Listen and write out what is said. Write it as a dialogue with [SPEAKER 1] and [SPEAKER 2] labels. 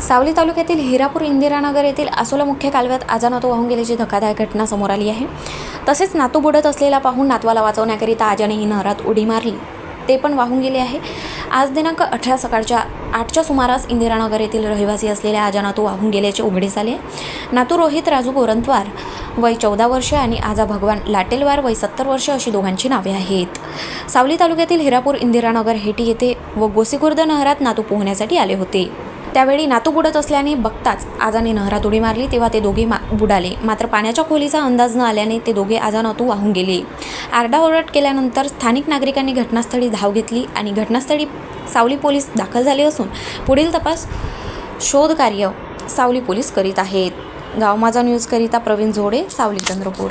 [SPEAKER 1] सावली तालुक्यातील हिरापूर इंदिरानगर येथील आसोला मुख्य कालव्यात आजा नातू वाहून गेल्याची धक्कादायक घटना समोर आली आहे. तसेच नातू बुडत असलेला पाहून नातवाला वाचवण्याकरिता आजाने ही नहरात उडी मारली. ते पण वाहून गेले आहे. आज दिनांक अठरा सकाळच्या आठच्या सुमारास इंदिरानगर येथील रहिवासी असलेल्या आजा नातू वाहून गेल्याचे उघडीस आले नातू रोहित राजू गोरंतवार वय चौदा वर्ष आणि आजा भगवान लाटेलवार वय सत्तर वर्ष अशी दोघांची नावे आहेत. सावली तालुक्यातील हिरापूर इंदिरानगर हेटी येथे व गोसीखुर्द नहरात नातू पोहण्यासाठी आले होते. त्यावेळी नातू बुडत असल्याने बघताच आजाने नहरात उडी मारली तेव्हा ते दोघे मा बुडाले. मात्र पाण्याच्या खोलीचा अंदाज न आल्याने ते दोघे आजा नातू वाहून गेले. आरडाओरड केल्यानंतर स्थानिक नागरिकांनी घटनास्थळी धाव घेतली आणि घटनास्थळी सावली पोलीस दाखल झाले असून पुढील तपास शोधकार्य सावली पोलीस करीत आहेत. गाव माझा न्यूजकरिता प्रवीण झोडे सावली चंद्रपूर.